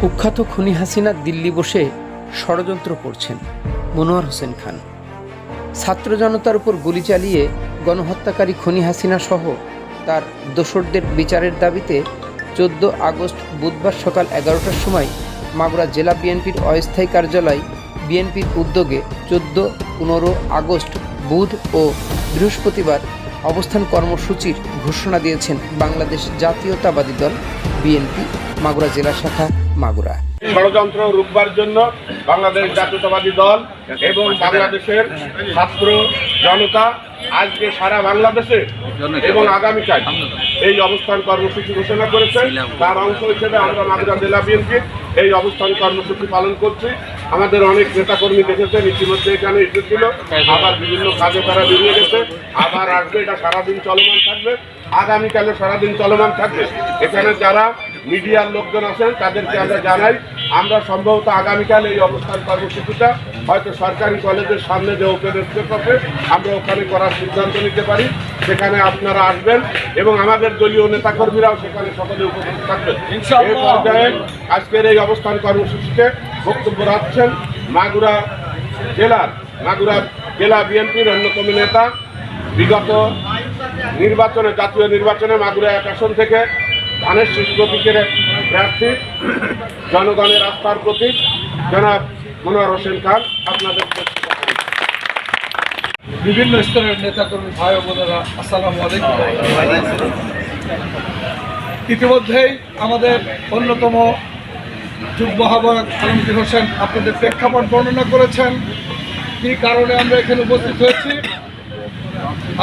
কুখ্যাত খুনি হাসিনা দিল্লি বসে ষড়যন্ত্র করছেন মনোয়ার হোসেন খান। ছাত্র জনতার উপর গুলি চালিয়ে গণহত্যাকারী খুনি হাসিনা সহ তার দোসরদের বিচারের দাবিতে চোদ্দ আগস্ট বুধবার সকাল এগারোটার সময় মাগুরা জেলা বিএনপির অস্থায়ী কার্যালয় বিএনপির উদ্যোগে চোদ্দ, পনেরো আগস্ট বুধ ও বৃহস্পতিবার অবস্থান কর্মসূচির ঘোষণা দিয়েছেন বাংলাদেশ জাতীয়তাবাদী দল বিএনপি, মাগুরা জেলা শাখা মাগুরা। ষড়যন্ত্র রুখবার জন্য বাংলাদেশ জাতীয়তাবাদী দল এবং বাংলাদেশের ছাত্র জনতা আজকে সারা বাংলাদেশে এবং আগামীকাল এই অবস্থান কর্মসূচি ঘোষণা করেছে। তার অংশ হিসেবে আমরা মাগুরা জেলা বিএনপি এই অবস্থান কর্মসূচি পালন করছি। আমাদের অনেক নেতাকর্মী দেখেছেন, ইতিমধ্যে এখানে এসেছিল। আবার বিভিন্ন কাজে তারা বেরিয়ে গেছে। আবার আসবে, এটা সারাদিন চলমান থাকবে। আগামীকালে সারাদিন চলমান থাকবে। এখানে যারা মিডিয়ার লোকজন আছেন তাদেরকে আমরা জানাই। আমরা সম্ভবত আগামীকাল এই অবস্থান কর্মসূচিটা হয়তো সরকারি কলেজের সামনে যে ওপেন স্পেস আছে আমরা ওখানে করার সিদ্ধান্ত নিতে পারি। সেখানে আপনারা আসবেন এবং আমাদের দলীয় নেতাকর্মীরাও সেখানে সকলে উপস্থিত থাকবেন। এই পর্যায়ে আজকের এই অবস্থান কর্মসূচিতে বক্তব্য রাখছেন মাগুরা জেলার মাগুরা জেলা বিএনপির অন্যতম নেতা। বিগত নির্বাচনে জাতীয় নির্বাচনে মাগুরা এক আসন থেকে ধানের শীষ প্রতীকের প্রার্থী, জনগণের আস্থার প্রতীক, জনাব মনোয়ার হোসেন খান, আপনাদের বিভিন্ন স্তরের নেতাকর্মী ভাই বোনেরা, আসসালামু ইতিমধ্যেই আমাদের অন্যতম যুগ্ম আহ্বায়ক আলমগীর হোসেন আপনাদের প্রেক্ষাপট বর্ণনা করেছেন। কী কারণে আমরা এখানে উপস্থিত হয়েছি?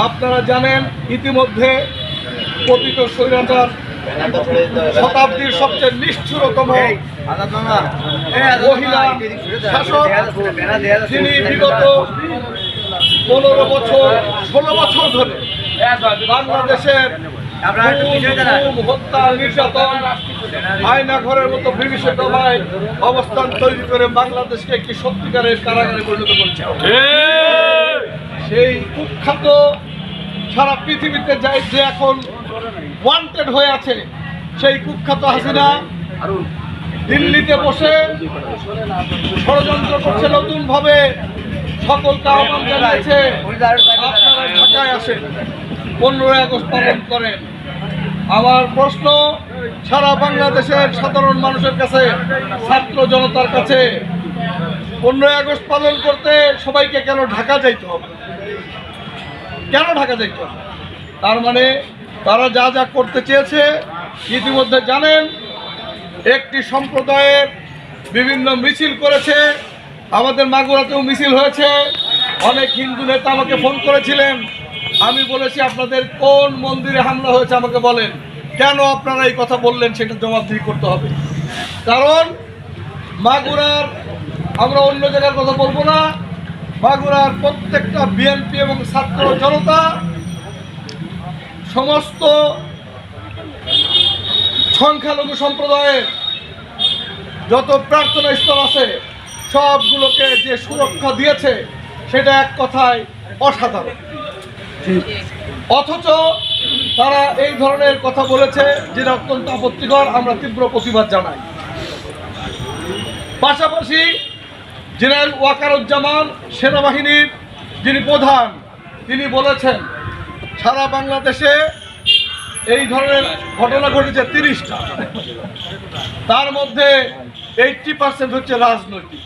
আপনারা জানেন, ইতিমধ্যে পতিত স্বৈরাচার শতাব্দীর সবচেয়ে নিষ্ঠুরতম মহিলা শাসক যিনি বিগত পনেরো বছর ষোলো বছর ধরে বাংলাদেশের হত্যা নির্যাতন আয়না ঘরের মতো বিভীষিতময় অবস্থান তৈরি করে বাংলাদেশকে একটি সত্যিকারের কারাগারে পরিণত করেছে। সেই কুখ্যাত সারা পৃথিবীতে যাই যে এখন ওয়ান্টেড হয়ে আছে। সেই কুখ্যাত হাসিনা দিল্লিতে বসে ষড়যন্ত্র করছে নতুন ভাবে সকলকে আহ্বান জানিয়েছে, আপনারা ঢাকায় আসেন, পনেরোই আগস্ট পালন করেন। আমার প্রশ্ন, সারা বাংলাদেশের সাধারণ মানুষের কাছে, ছাত্র জনতার কাছে, পনেরোই আগস্ট পালন করতে সবাইকে কেন ঢাকা যাইতে হবে? কেন ঢাকা যাইতে হবে? তার মানে তারা যা যা করতে চেয়েছে, ইতিমধ্যে জানেন, একটি সম্প্রদায়ের বিভিন্ন মিছিল করেছে, আমাদের মাগুরাতেও মিছিল হয়েছে, অনেক হিন্দু নেতা আমাকে ফোন করেছিলেন, আমি বলেছি, আপনাদের কোন মন্দিরে হামলা হয়েছে আমাকে বলেন। কেন আপনারা এই কথা বললেন, সেটা জবাবদিহি করতে হবে। কারণ, মাগুরার, আমরা অন্য জায়গার কথা বলব না, মাগুরার প্রত্যেকটা বিএনপি এবং ছাত্র জনতা সমস্ত সংখ্যালঘু সম্প্রদায়ের যত প্রার্থনা স্থল আছে, সবগুলোকে যে সুরক্ষা দিয়েছে, সেটা এক কথায় অসাধারণ। অথচ তারা এই ধরনের কথা বলেছে, যেটা অত্যন্ত আপত্তিকর, আমরা তীব্র প্রতিবাদ জানাই। পাশাপাশি জেনারেল ওয়াকারুজ্জামান সেনাবাহিনীর যিনি প্রধান, তিনি বলেছেন সারা বাংলাদেশে এই ধরনের ঘটনা ঘটেছে তিরিশটা। তার মধ্যে এইটটি পার্সেন্ট হচ্ছে রাজনৈতিক।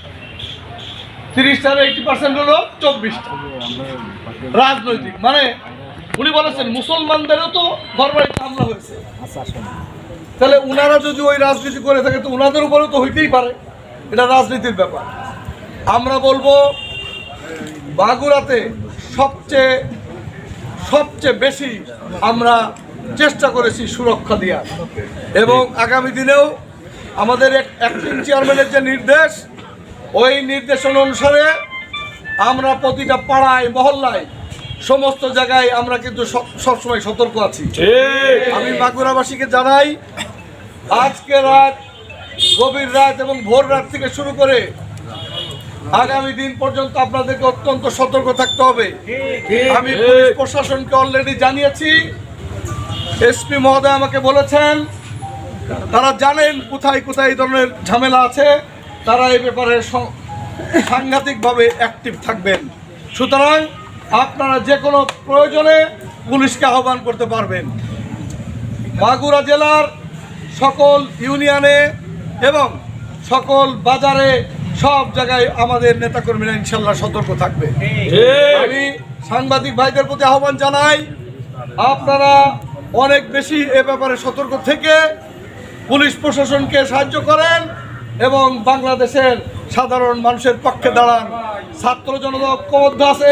তিরিশটার এইটটি পার্সেন্ট হলো চব্বিশটা। রাজনৈতিক। মানে উনি বলেছেন, মুসলমানদেরও তো ঘরবাড়িতে হামলা হয়েছে। তাহলে উনারা যদি ওই রাজনীতি করে থাকে, তো উনাদের উপরেও তো হইতেই পারে। এটা রাজনীতির ব্যাপার। আমরা বলব বাগুড়াতে সবচেয়ে সবচেয়ে বেশি আমরা চেষ্টা করেছি সুরক্ষা দেওয়ার। এবং আগামী দিনেও আমাদের এক অ্যাক্টিং চেয়ারম্যানের যে নির্দেশ ওই নির্দেশনা অনুসারে আমরা প্রতিটা পাড়ায় মহল্লায় সমস্ত জায়গায় আমরা কিন্তু সব- সবসময় সতর্ক আছি। আমি বাঁকুড়াবাসীকে জানাই আজকে রাত গভীর রাত এবং ভোর রাত থেকে শুরু করে আগামী দিন পর্যন্ত আপনাদেরকে অত্যন্ত সতর্ক থাকতে হবে। আমি পুলিশ প্রশাসনকে অলরেডি জানিয়েছি। এসপি মহোদয় আমাকে বলেছেন তারা জানেন কোথায় কোথায় এই ধরনের ঝামেলা আছে তারা এই ব্যাপারে সাংঘাতিকভাবে অ্যাক্টিভ থাকবেন। সুতরাং আপনারা যে কোনো প্রয়োজনে পুলিশকে আহ্বান করতে পারবেন। মাগুরা জেলার সকল ইউনিয়নে এবং সকল বাজারে সব জায়গায় আমাদের নেতাকর্মীরা ইনশাল্লাহ সতর্ক থাকবে। আমি সাংবাদিক ভাইদের প্রতি আহ্বান জানাই আপনারা অনেক বেশি এ ব্যাপারে সতর্ক থেকে পুলিশ প্রশাসনকে সাহায্য করেন এবং বাংলাদেশের সাধারণ মানুষের পক্ষে দাঁড়ান। ছাত্র জনতা ঐক্যবদ্ধ আছে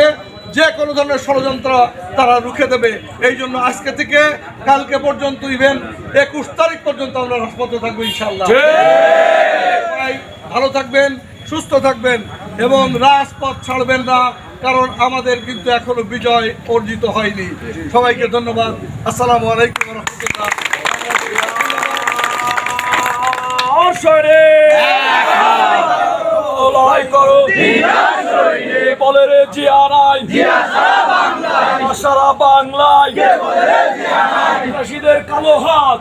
যে কোনো ধরনের ষড়যন্ত্র তারা রুখে দেবে। এই জন্য আজকে থেকে কালকে পর্যন্ত ইভেন একুশ তারিখ পর্যন্ত আমরা রাজপথে থাকব ইনশাল্লাহ। ভালো থাকবেন সুস্থ থাকবেন এবং রাজপথ ছাড়বেন না, কারণ আমাদের কিন্তু এখনও বিজয় অর্জিত হয়নি। সবাইকে ধন্যবাদ। আসসালামু আলাইকুম লড়াই সারা বাংলায়। কালো হাত।